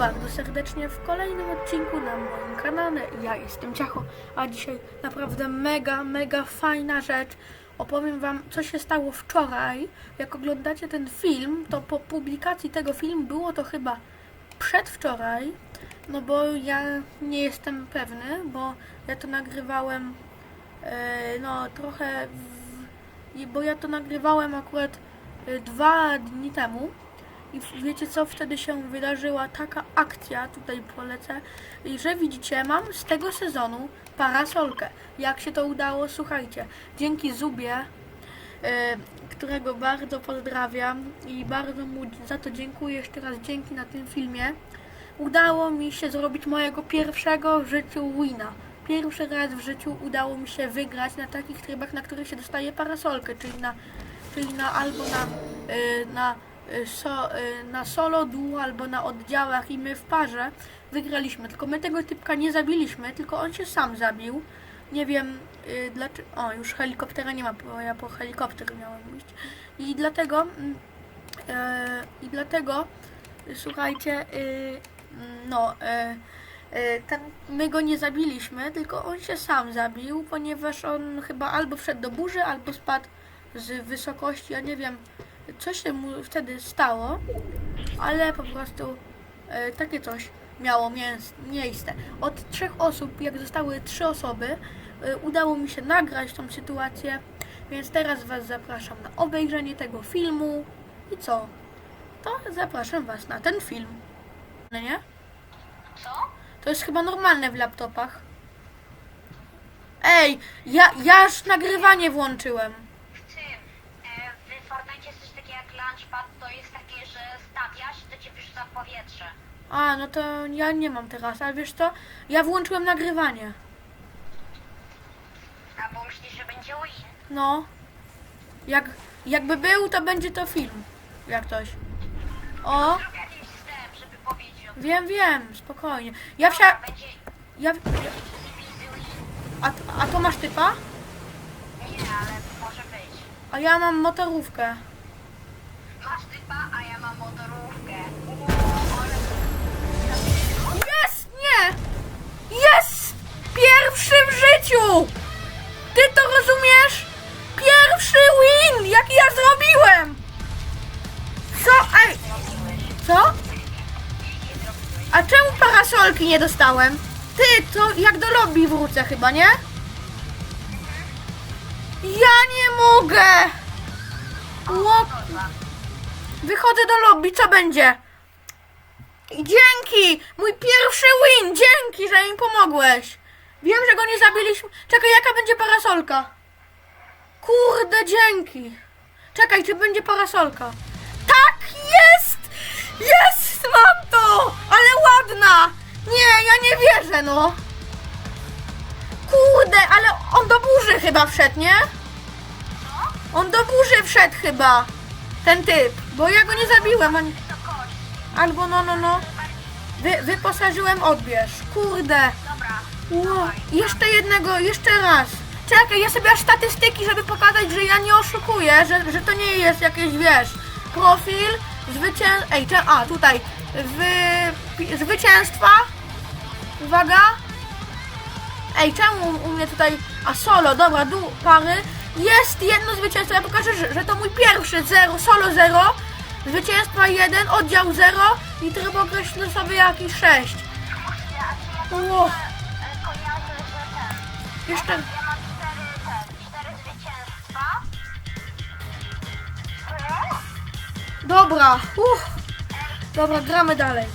bardzo serdecznie w kolejnym odcinku na moim kanale. Ja jestem Ciacho, a dzisiaj naprawdę mega, mega fajna rzecz. Opowiem Wam, co się stało wczoraj. Jak oglądacie ten film, to po publikacji tego filmu było to chyba przedwczoraj. No bo ja nie jestem pewny, bo ja to nagrywałem e, no trochę, w, bo ja to nagrywałem akurat e, dwa dni temu. I wiecie co wtedy się wydarzyła? Taka akcja, tutaj polecę, że widzicie, mam z tego sezonu parasolkę. Jak się to udało? Słuchajcie, dzięki Zubie, e, którego bardzo pozdrawiam i bardzo mu za to dziękuję jeszcze raz dzięki na tym filmie, udało mi się zrobić mojego pierwszego w życiu wina. Pierwszy raz w życiu udało mi się wygrać na takich trybach, na których się dostaje parasolkę, czyli na, czyli na albo na, y, na, so, y, na solo, duo, albo na oddziałach i my w parze wygraliśmy. Tylko my tego typka nie zabiliśmy, tylko on się sam zabił. Nie wiem y, dlaczego. O, już helikoptera nie ma, bo ja po helikopter miałem iść. I dlatego. mm, E, I dlatego, słuchajcie, y, no, e, e, ten, my go nie zabiliśmy, tylko on się sam zabił, ponieważ on chyba albo wszedł do burzy, albo spadł z wysokości. Ja nie wiem, co się mu wtedy stało, ale po prostu e, takie coś miało miejsce. Od trzech osób, jak zostały trzy osoby, e, udało mi się nagrać tą sytuację, więc teraz Was zapraszam na obejrzenie tego filmu. I co? To zapraszam Was na ten film. No nie? Co? To jest chyba normalne w laptopach. Ej, ja, ja już nagrywanie włączyłem. Launchpad, to jest takie, że stawiasz i to cię wyrzuca w powietrze. A, no to ja nie mam teraz, ale wiesz co? Ja włączyłem nagrywanie. Albo myślisz, że będzie win. No. Jak, jakby był, to będzie to film. Jak ktoś. O, Zrób jakiś wstęp, żeby powiedzieć o tym. wiem, wiem, spokojnie. Ja wsia... Będzie Ja... easy win. A, a to masz typa? Nie, ale może być. A ja mam motorówkę. Typa, a ja mam motorówkę. Jest! Nie! Jest! Pierwszy w życiu! Ty to rozumiesz? Pierwszy win! Jaki ja zrobiłem! Co? Ej! Co? A czemu parasolki nie dostałem? Ty, to jak do lobby wrócę chyba, nie? Ja nie mogę! Ło... Wychodzę do lobby, co będzie? Dzięki! Mój pierwszy win! Dzięki, że mi pomogłeś! Wiem, że go nie zabiliśmy. Czekaj, jaka będzie parasolka? Kurde, dzięki! Czekaj, czy będzie parasolka? Tak, jest! Jest! Mam to! Ale ładna! Nie, ja nie wierzę, no! Kurde, ale on do burzy chyba wszedł, nie? On do burzy wszedł chyba. Ten typ, bo ja go nie zabiłem. Kość. Albo no, no, no. Wy, wyposażyłem odbierz. Kurde. Ło, jeszcze jednego, jeszcze raz. Czekaj, ja sobie aż statystyki, żeby pokazać, że ja nie oszukuję, że, że to nie jest jakieś, wiesz, profil, zwycię... Ej, cze... a, tutaj, wy... zwycięstwa. Uwaga. Ej, czemu u mnie tutaj... A, solo, dobra, du, pary. Jest jedno zwycięstwo, ja pokażę, że, że to mój pierwszy, zero, solo zero. Zwycięstwa jeden, oddział zero i tryb określę sobie jakiś sześć. Ja, czy ja Ło. e, kojarzę, że ten... Jeszcze... Dobra, uff. Dobra, gramy dalej.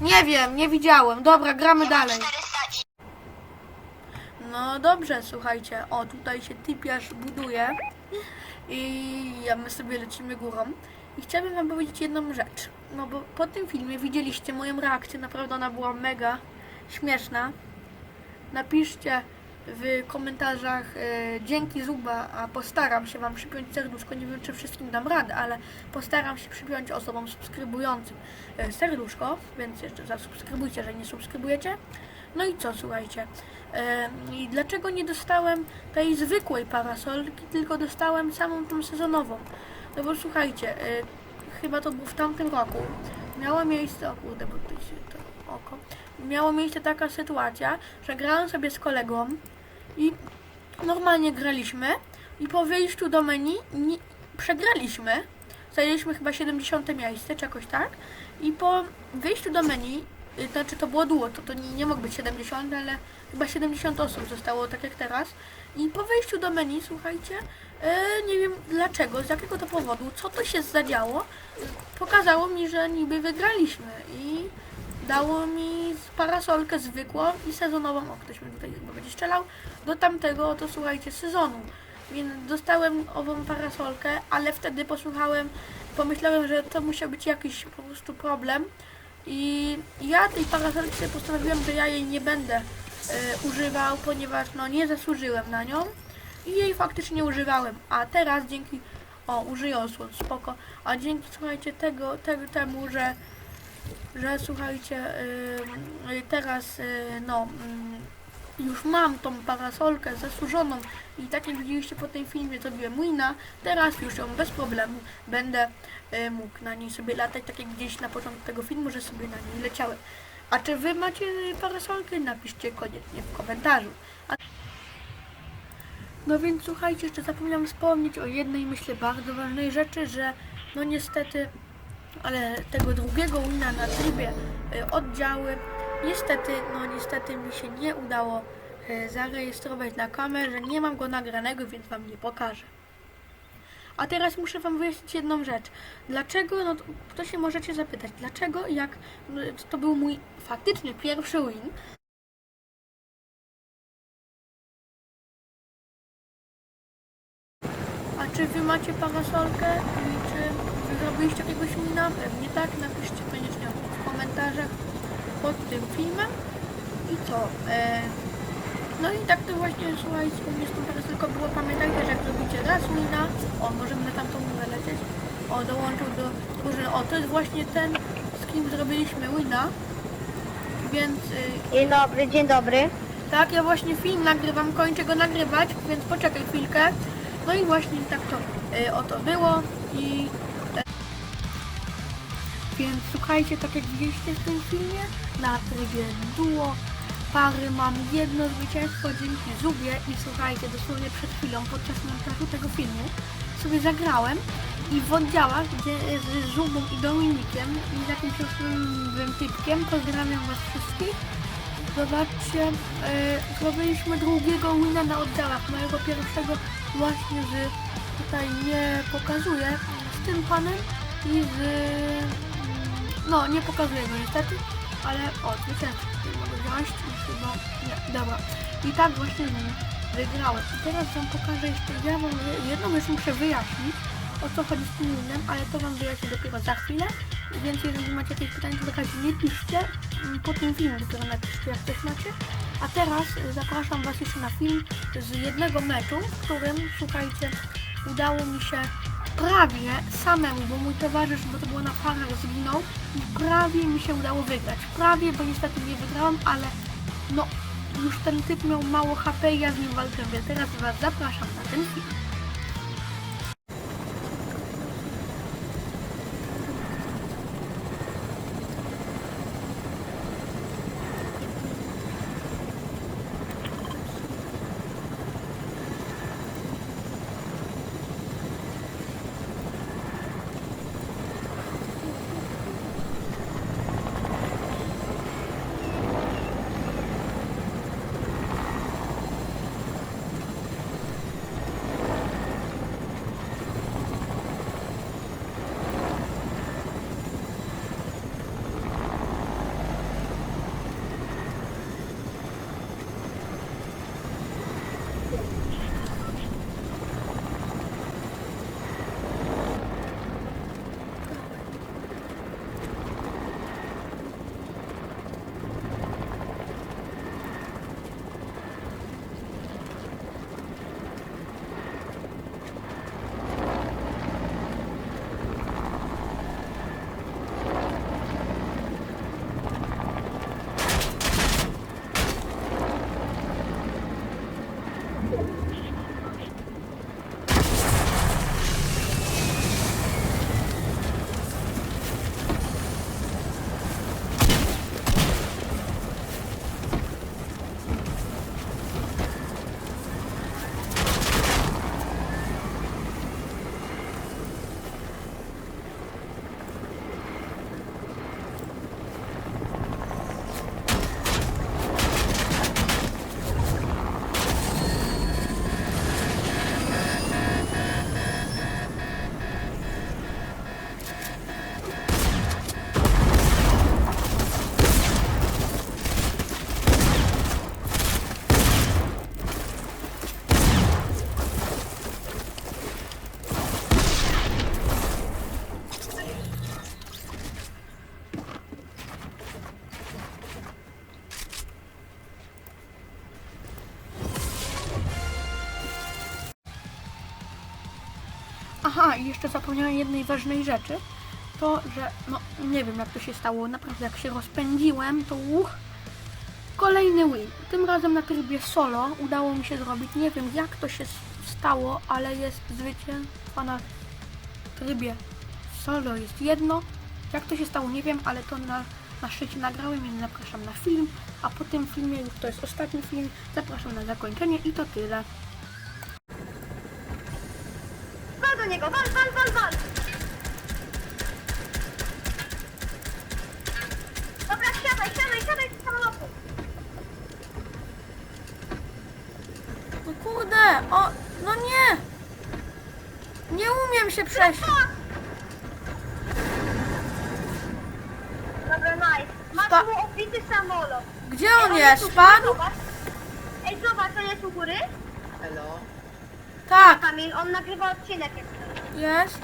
Nie wiem, nie widziałem. Dobra, gramy dalej. 400 i... No dobrze, słuchajcie. O, tutaj się typiarz buduje. I a my sobie lecimy górą. I chciałabym wam powiedzieć jedną rzecz. No bo po tym filmie widzieliście moją reakcję. Naprawdę ona była mega śmieszna. Napiszcie w komentarzach e, dzięki Zuba, a postaram się wam przypiąć serduszko. Nie wiem, czy wszystkim dam radę, ale postaram się przypiąć osobom subskrybującym e, serduszko, więc jeszcze zasubskrybujcie, że nie subskrybujecie. No i co, słuchajcie. E, I dlaczego nie dostałem tej zwykłej parasolki, tylko dostałem samą tą sezonową? No bo słuchajcie, e, chyba to było w tamtym roku. miała miejsce, o kurde, bo tu się to oko, miała miejsce taka sytuacja, że grałem sobie z kolegą i normalnie graliśmy i po wyjściu do menu nie, przegraliśmy. Zajęliśmy chyba 70 miejsce, czy jakoś tak. I po wyjściu do menu, znaczy to było długo, to, to nie, nie mógł być 70, ale chyba 70 osób zostało, tak jak teraz. I po wyjściu do menu, słuchajcie, e, nie wiem dlaczego, z jakiego to powodu, co to się zadziało, pokazało mi, że niby wygraliśmy i dało mi parasolkę zwykłą i sezonową, o ktoś mi tutaj chyba będzie strzelał, do tamtego oto słuchajcie sezonu. Więc dostałem ową parasolkę, ale wtedy posłuchałem, pomyślałem, że to musiał być jakiś po prostu problem i ja tej parasolki sobie postanowiłem, że ja jej nie będę e, używał, ponieważ no nie zasłużyłem na nią i jej faktycznie używałem, a teraz dzięki, o użyję osłon, spoko, a dzięki słuchajcie tego, tego temu, że że słuchajcie, y, teraz y, no ym, już mam tą parasolkę zasłużoną i tak jak widzieliście po tym filmie zrobiłem wina, teraz już ją bez problemu będę y, mógł na niej sobie latać, tak jak gdzieś na początku tego filmu, że sobie na niej leciałem. A czy wy macie parasolkę? Napiszcie koniecznie w komentarzu. A... No więc słuchajcie, jeszcze zapomniałam wspomnieć o jednej myślę bardzo ważnej rzeczy, że no niestety ale tego drugiego wina na trybie y, oddziały niestety, no niestety mi się nie udało y, zarejestrować na kamerze, nie mam go nagranego, więc wam nie pokażę. A teraz muszę wam wyjaśnić jedną rzecz. Dlaczego, no to, się możecie zapytać, dlaczego jak no, to był mój faktycznie pierwszy win, A czy wy macie parasolkę i czy wy zrobiliście jakiegoś wina? Pewnie tak, napiszcie koniecznie w komentarzach pod tym filmem. I co? E, no i tak to właśnie, słuchajcie, u mnie z tą parasolką było, pamiętajcie, że jak zrobicie raz wina, o, możemy na tamtą górę lecieć, o, dołączył do drużyny, o, to jest właśnie ten, z kim zrobiliśmy wina, więc y, Dzień dobry, dzień dobry. tak, ja właśnie film nagrywam, kończę go nagrywać, więc poczekaj chwilkę. No i właśnie tak to y, oto było i więc słuchajcie, tak jak widzieliście w tym filmie, na trybie duo pary mam jedno zwycięstwo dzięki Zubie i słuchajcie, dosłownie przed chwilą podczas montażu tego filmu sobie zagrałem i w oddziałach, gdzie z Zubą i Dominikiem i z jakimś osobowym typkiem, pozdrawiam was wszystkich, Zobaczcie, e, zrobiliśmy drugiego wina na oddziałach. Mojego pierwszego właśnie z, tutaj nie pokazuję, z tym panem i z... No, nie pokazuję go niestety, ale o, zwycięstwo tutaj mogę wziąć i chyba... Nie, dobra. I tak właśnie wygrałem. I teraz wam pokażę jeszcze, ja wam jedną rzecz muszę wyjaśnić, o co chodzi z tym winem, ale to wam wyjaśnię dopiero za chwilę. Więc jeżeli macie jakieś pytania, to razie nie piszcie. Po tym filmie dopiero napiszcie, jak coś macie. A teraz zapraszam Was jeszcze na film z jednego meczu, w którym, słuchajcie, udało mi się prawie samemu, bo mój towarzysz, bo to było na parach, zginął i prawie mi się udało wygrać. Prawie, bo niestety nie wygrałem, ale no, już ten typ miał mało HP i ja z nim walczyłem, więc teraz Was zapraszam na ten film. Aha, i jeszcze zapomniałem jednej ważnej rzeczy. To, że no nie wiem jak to się stało, naprawdę jak się rozpędziłem, to uch. Kolejny win. Tym razem na trybie solo udało mi się zrobić. Nie wiem jak to się stało, ale jest zwycięstwo na trybie solo jest jedno. Jak to się stało, nie wiem, ale to na, na szczycie nagrałem, więc zapraszam na film. A po tym filmie, już to jest ostatni film, zapraszam na zakończenie i to tyle. Wal do niego, wal, wal, wal, wal! Dobra, siadaj, siadaj, siadaj z samolotu! No kurde, o, no nie! Nie umiem się przejść. Dobra, nice. Masz Spa- mu obity samolot. Gdzie Ej, on jest? tu, Spadł? Zobacz. Ej, zobacz, on jest u góry? Hello? Tak, Kamil, on nagrywa odcinek jest.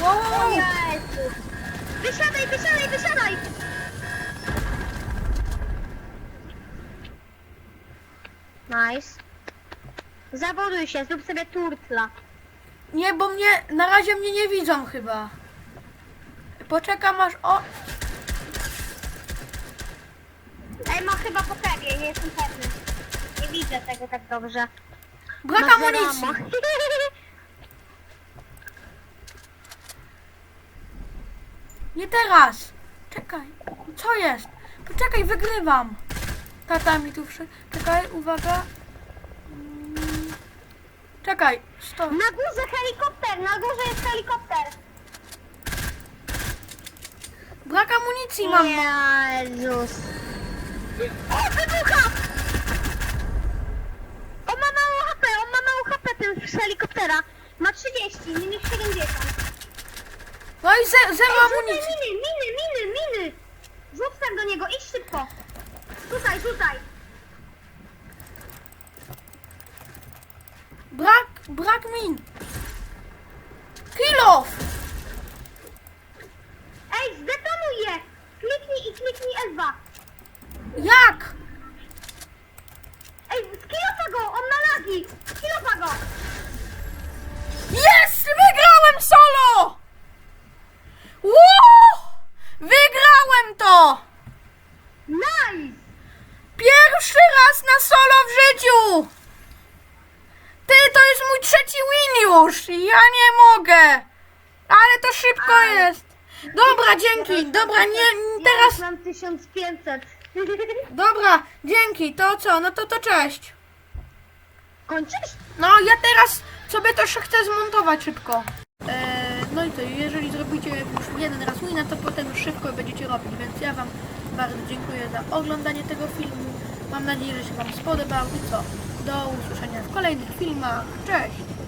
Wow, wow, wow. Jezu. Wysiadaj, wysiadaj, wysiadaj! Nice. Zawoduj się, zrób sobie turtla. Nie, bo mnie, na razie mnie nie widzą chyba. Poczekam aż, o, Ej, ma chyba po tobie, nie jestem pewny. Nie widzę tego tak dobrze. Brak Masz amunicji. ramo. Nie teraz. Czekaj, co jest? Poczekaj, wygrywam. Tata mi tu wszy... Czekaj, uwaga. Mm. Czekaj, stop. Na górze helikopter, na górze jest helikopter. Brak amunicji mam. Jezus. O, wybucha! On ma mało HP, on ma mało HP ten z helikoptera. Ma 30, minus 70. No i ze, zero Ej, rzucaj amunicji. miny, miny, miny, miny! Rzuć tak do niego, idź szybko! Rzucaj, rzucaj! Brak, brak min. Kill off. Ej, zdetonuj je! Kliknij i kliknij L2. Jak? Ej, skilofa go, on ma lagi! Skilofa go! Jest! Wygrałem solo! Woo! Wygrałem to! Nice! Na solo w życiu! Ty, to jest mój trzeci win już! Ja nie mogę! Ale to szybko Ale- jest! Dobra, dzięki! Dobra, nie, Ja teraz... mam 1500. Dobra, dzięki, to co? No to to cześć! Kończysz? No, ja teraz sobie to jeszcze chcę zmontować szybko. Eee, no i to, jeżeli zrobicie już jeden raz wina, to potem już szybko będziecie robić, więc ja Wam bardzo dziękuję za oglądanie tego filmu. Mam nadzieję, że się Wam spodobał i co? Do usłyszenia w kolejnych filmach. Cześć!